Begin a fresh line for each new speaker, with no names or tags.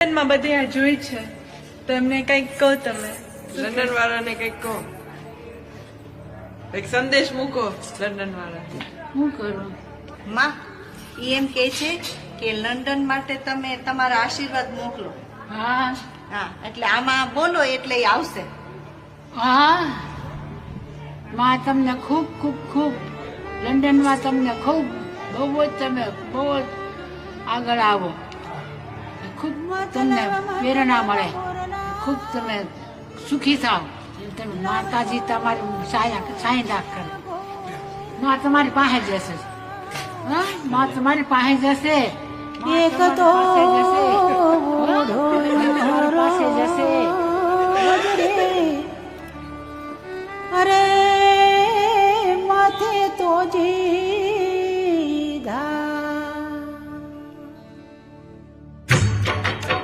લંડનમાં બધી આ જોઈ છે. તો એમને કંઈક કહો તમે.
લંડન વાળાને કંઈક કહો. એક સંદેશ મૂકો લંડન વાળા
શું કરું?
માં ઈ એમ કે છે કે લંડન માટે તમે તમારા આશીર્વાદ મોકલો.
હા.
હા એટલે આમાં બોલો એટલે આવશે.
હા. માં તમને ખૂબ ખૂબ ખૂબ. લંડનમાં તમને ખૂબ બહુ જ તમે બહુ જ આગળ આવો. ખૂબ તમને પ્રેરણા મળે. ખૂબ તમે સુખી થાવ. તમે માતાજી તમારી સાયા સાઈ દાખ કરે. માં તમારી પાસે જશે હા? માં તમારી પાસે જશે એક તો પાસે જશે અરે માથે તો જી